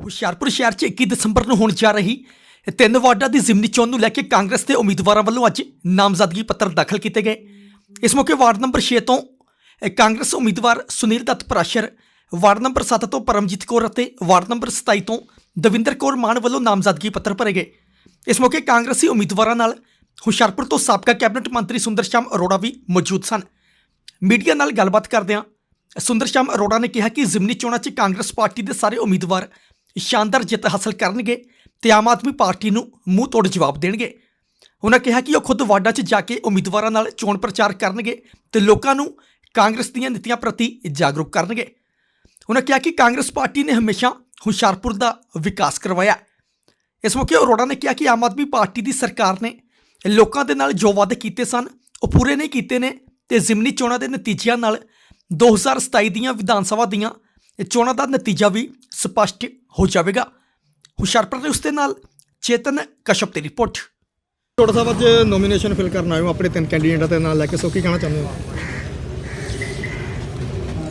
ਹੁਸ਼ਿਆਰਪੁਰ ਸ਼ਹਿਰ 'ਚ 21 ਦਸੰਬਰ ਨੂੰ ਹੋਣ ਜਾ ਰਹੀ ਤਿੰਨ ਵਾਰਡਾਂ ਦੀ ਜ਼ਿਮਨੀ ਚੋਣ ਨੂੰ ਲੈ ਕੇ ਕਾਂਗਰਸ ਦੇ ਉਮੀਦਵਾਰਾਂ ਵੱਲੋਂ ਅੱਜ ਨਾਮਜ਼ਦਗੀ ਪੱਤਰ ਦਾਖਲ ਕੀਤੇ ਗਏ। ਇਸ ਮੌਕੇ ਵਾਰਡ ਨੰਬਰ 6 ਤੋਂ ਕਾਂਗਰਸ ਉਮੀਦਵਾਰ ਸੁਨੀਲ ਦੱਤ ਪ੍ਰਾਸ਼ਰ, ਵਾਰਡ ਨੰਬਰ 7 ਤੋਂ ਪਰਮਜੀਤ ਕੌਰ ਅਤੇ ਵਾਰਡ ਨੰਬਰ 27 ਤੋਂ ਦਵਿੰਦਰ ਕੌਰ ਮਾਨ ਵੱਲੋਂ ਨਾਮਜ਼ਦਗੀ ਪੱਤਰ ਭਰੇ ਗਏ। ਇਸ ਮੌਕੇ ਕਾਂਗਰਸੀ ਉਮੀਦਵਾਰਾਂ ਨਾਲ ਹੁਸ਼ਿਆਰਪੁਰ ਤੋਂ ਸਾਬਕਾ ਕੈਬਨਿਟ ਮੰਤਰੀ ਸੁੰਦਰ ਸ਼ਾਮ ਅਰੋੜਾ ਵੀ ਮੌਜੂਦ ਸਨ। ਮੀਡੀਆ ਨਾਲ ਗੱਲਬਾਤ ਕਰਦਿਆਂ ਸੁੰਦਰ ਸ਼ਾਮ ਅਰੋੜਾ ਨੇ ਕਿਹਾ ਕਿ ਜ਼ਿਮਨੀ ਚੋਣਾਂ 'ਚ ਕਾਂਗਰਸ ਪਾਰਟੀ ਦੇ ਸਾਰੇ ਉਮੀਦਵਾਰ ਸ਼ਾਨਦਾਰ ਜਿੱਤ ਹਾਸਲ ਕਰਨਗੇ ਤੇ ਆਮ ਆਦਮੀ ਪਾਰਟੀ ਨੂੰ ਮੂੰਹ ਤੋੜ ਜਵਾਬ ਦੇਣਗੇ। ਉਹਨਾਂ ਕਿਹਾ ਕਿ ਉਹ ਖੁਦ ਵਾਡਾ 'ਚ ਜਾ ਕੇ ਉਮੀਦਵਾਰਾਂ ਨਾਲ ਚੋਣ ਪ੍ਰਚਾਰ ਕਰਨਗੇ ਤੇ ਲੋਕਾਂ ਨੂੰ ਕਾਂਗਰਸ ਦੀਆਂ ਨੀਤੀਆਂ ਪ੍ਰਤੀ ਜਾਗਰੂਕ ਕਰਨਗੇ। ਉਹਨਾਂ ਕਿਹਾ ਕਿ ਕਾਂਗਰਸ ਪਾਰਟੀ ਨੇ ਹਮੇਸ਼ਾ ਹੁਸ਼ਿਆਰਪੁਰ ਦਾ ਵਿਕਾਸ ਕਰਵਾਇਆ। ਇਸ ਮੌਕੇ ਅਰੋੜਾ ਨੇ ਕਿਹਾ ਕਿ ਆਮ ਆਦਮੀ ਪਾਰਟੀ ਦੀ ਸਰਕਾਰ ਨੇ ਲੋਕਾਂ ਦੇ ਨਾਲ ਜੋ ਵਾਅਦੇ ਕੀਤੇ ਸਨ, ਉਹ ਪੂਰੇ ਨਹੀਂ ਕੀਤੇ ਨੇ ਤੇ ਜ਼ਿਮਨੀ ਚੋਣਾਂ ਦੇ ਨਤੀਜਿਆਂ ਨਾਲ 2027 ਦੀਆਂ ਵਿਧਾਨ ਸਭਾ ਦੀਆਂ ਚੋਣਾਂ ਦਾ ਨਤੀਜਾ ਵੀ ਸਪਸ਼ਟ ਹੋ ਜਾਵੇਗਾ। ਹੁਸ਼ਿਆਰਪੁਰ ਦੇ ਉਸ ਦੇ ਨਾਲ ਚੇਤਨ ਕਸ਼ਪ ਦੀ ਰਿਪੋਰਟ। ਛੋਟਾ ਸਾਹਿਬ ਅੱਜ ਨੋਮੀਨੇਸ਼ਨ ਫਿਲ ਕਰਨ ਆਏ ਹੋ ਆਪਣੇ ਤਿੰਨ ਕੈਂਡੀਡੇਟਾਂ ਦੇ ਨਾਲ ਲੈ ਕੇ ਸੋ ਕੀ ਕਹਿਣਾ ਚਾਹੁੰਦੇ ਹੋ?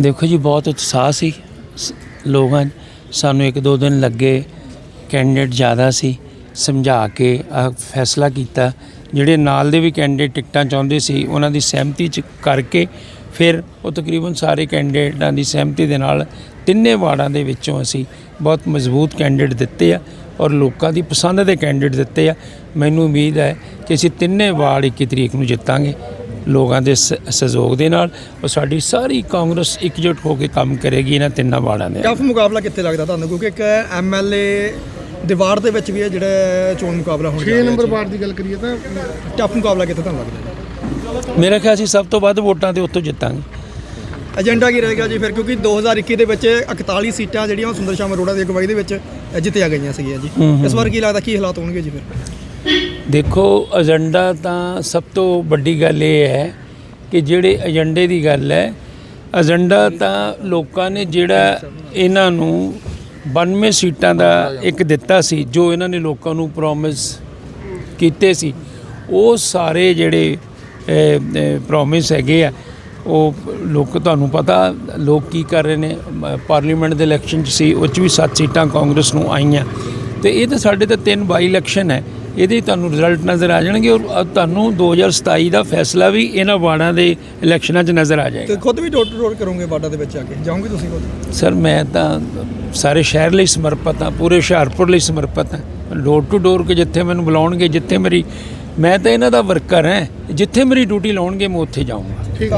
ਦੇਖੋ ਜੀ ਬਹੁਤ ਉਤਸ਼ਾਹ ਸੀ। ਲੋਕਾਂ। ਸਾਨੂੰ ਇੱਕ ਦੋ ਦਿਨ ਲੱਗੇ ਕੈਂਡੀਡੇਟ ਜ਼ਿਆਦਾ ਸੀ। ਸਮਝਾ ਕੇ ਆ ਫੈਸਲਾ ਕੀਤਾ। ਜਿਹੜੇ ਨਾਲ ਦੇ ਵੀ ਕੈਂਡੀਡੇਟ ਟਿਕਟਾਂ ਚਾਹੁੰਦੇ ਸੀ ਉਹਨਾਂ ਦੀ ਸਹਿਮਤੀ ਚ ਕਰਕੇ ਫਿਰ ਉਹ ਤਕਰੀਬਨ ਸਾਰੇ ਕੈਂਡੀਡੇਟਾਂ ਦੀ ਸਹਿਮਤੀ ਦੇ ਨਾਲ ਤਿੰਨੇ ਵਾਰਡਾਂ ਦੇ ਵਿੱਚੋਂ ਅਸੀਂ ਬਹੁਤ ਮਜ਼ਬੂਤ ਕੈਂਡੀਡੇਟ ਦਿੱਤੇ ਆ ਔਰ ਲੋਕਾਂ ਦੀ ਪਸੰਦ ਦੇ ਕੈਂਡੀਡੇਟ ਦਿੱਤੇ ਆ। ਮੈਨੂੰ ਉਮੀਦ ਹੈ ਕਿ ਅਸੀਂ ਤਿੰਨੇ ਵਾਰਡ 21 ਤਰੀਕ ਨੂੰ ਜਿੱਤਾਂਗੇ ਲੋਕਾਂ ਦੇ ਸ- ਸਹਿਯੋਗ ਦੇ ਨਾਲ ਔਰ ਸਾਡੀ ਸਾਰੀ ਕਾਂਗਰਸ ਇਕਜੁੱਟ ਹੋ ਕੇ ਕੰਮ ਕਰੇਗੀ ਇਹਨਾਂ ਤਿੰਨਾਂ ਵਾਰਡਾਂ ਦੇ ਟਫ ਮੁਕਾਬਲਾ ਕਿੱਥੇ ਲੱਗਦਾ ਤੁਹਾਨੂੰ? ਕਿਉਂਕਿ ਇੱਕ ਐਮਐਲਏ ਦੇ ਵਾਰਡ ਦੇ ਵਿੱਚ ਵੀ ਹੈ ਜਿਹੜਾ ਚੋਣ ਮੁਕਾਬਲਾ ਹੋਣ 6 ਨੰਬਰ ਵਾਰਡ ਦੀ ਗੱਲ ਕਰੀਏ ਤਾਂ ਟਫ ਮੁਕਾਬਲਾ ਕਿੱਥੇ ਤੁਹਾਨੂੰ ਲੱਗਦਾ ਮੇਰਾ ਖਿਆਲ ਸੀ ਸਭ ਤੋਂ ਵੱਧ ਵੋਟਾਂ ਤੇ ਉੱਥੋਂ ਜਿੱਤਾਂਗੇ। ਏਜੰਡਾ ਕੀ ਰਹੇਗਾ ਜੀ? ਫਿਰ ਕਿਉਂਕਿ 2021 ਦੇ ਵਿੱਚ 41 ਸੀਟਾਂ ਜਿਹੜੀਆਂ ਉਹ ਸੁੰਦਰ ਸ਼ਾਮ ਅਰੋੜਾ ਦੀ ਅਗਵਾਈ ਦੇ ਵਿੱਚ ਜਿੱਤੀਆਂ ਗਈਆਂ ਸੀਗੀਆਂ ਜੀ। ਇਸ ਵਾਰ ਕੀ ਲੱਗਦਾ ਕੀ ਹਾਲਾਤ ਹੋਣਗੇ ਜੀ ਫਿਰ? ਦੇਖੋ ਏਜੰਡਾ ਤਾਂ ਸਭ ਤੋਂ ਵੱਡੀ ਗੱਲ ਇਹ ਹੈ ਕਿ ਜਿਹੜੇ ਏਜੰਡੇ ਦੀ ਗੱਲ ਹੈ ਏਜੰਡਾ ਤਾਂ ਲੋਕਾਂ ਨੇ ਜਿਹੜਾ ਇਹਨਾਂ ਨੂੰ 92 ਸੀਟਾਂ ਦਾ ਇੱਕ ਦਿੱਤਾ ਸੀ ਜੋ ਇਹਨਾਂ ਨੇ ਲੋਕਾਂ ਨੂੰ ਪ੍ਰੋਮਿਸ ਕੀਤੇ ਸੀ ਉਹ ਸਾਰੇ ਜਿਹੜੇ ਪ੍ਰੋਮਿਸ ਹੈਗੇ ਆ। ਉਹ ਲੋਕ ਤੁਹਾਨੂੰ ਪਤਾ ਲੋਕ ਕੀ ਕਰ ਰਹੇ ਨੇ? ਪਾਰਲੀਮੈਂਟ ਦੇ ਇਲੈਕਸ਼ਨ 'ਚ ਸੀ ਉਹ 'ਚ ਵੀ 7 ਸੀਟਾਂ ਕਾਂਗਰਸ ਨੂੰ ਆਈਆਂ। ਤੇ ਇਹ ਤਾਂ ਸਾਡੇ ਤਾਂ ਤਿੰਨ ਬਾਈ ਇਲੈਕਸ਼ਨ ਹੈ। ਇਹਦੇ ਤੁਹਾਨੂੰ ਰਿਜ਼ਲਟ ਨਜ਼ਰ ਆ ਜਾਣਗੇ ਔਰ ਤੁਹਾਨੂੰ 2027 ਦਾ ਫੈਸਲਾ ਵੀ ਇਹਨਾਂ ਵਾਰਡਾਂ ਦੇ ਇਲੈਕਸ਼ਨਾਂ 'ਚ ਨਜ਼ਰ ਆ ਜਾਏਗਾ। ਤੇ ਖੁਦ ਵੀ ਡੋਰ ਟੂ ਡੋਰ ਕਰੋਗੇ ਵਾਰਡਾਂ ਦੇ ਵਿੱਚ ਆ ਕੇ? ਜਾਓਗੇ ਤੁਸੀਂ ਖੁਦ? ਸਰ ਮੈਂ ਤਾਂ ਸਾਰੇ ਸ਼ਹਿਰ ਲਈ ਸਮਰਪਿਤ ਹਾਂ ਪੂਰੇ ਹੁਸ਼ਿਆਰਪੁਰ ਲਈ ਸਮਰਪਿਤ ਹਾਂ। ਡੋਰ ਟੂ ਡੋਰ ਕੇ ਜਿੱਥੇ ਮੈਨੂੰ ਬੁਲਾਉਣਗੇ ਜਿੱਥੇ ਮੇਰੀ ਮੈਂ ਤਾਂ ਇਹਨਾਂ ਦਾ ਵਰਕਰ ਹਾਂ। ਜਿੱਥੇ ਮੇਰੀ ਡਿਊਟੀ ਲਾਉਣਗੇ ਮੈਂ ਉੱਥੇ ਜਾਊਂਗਾ।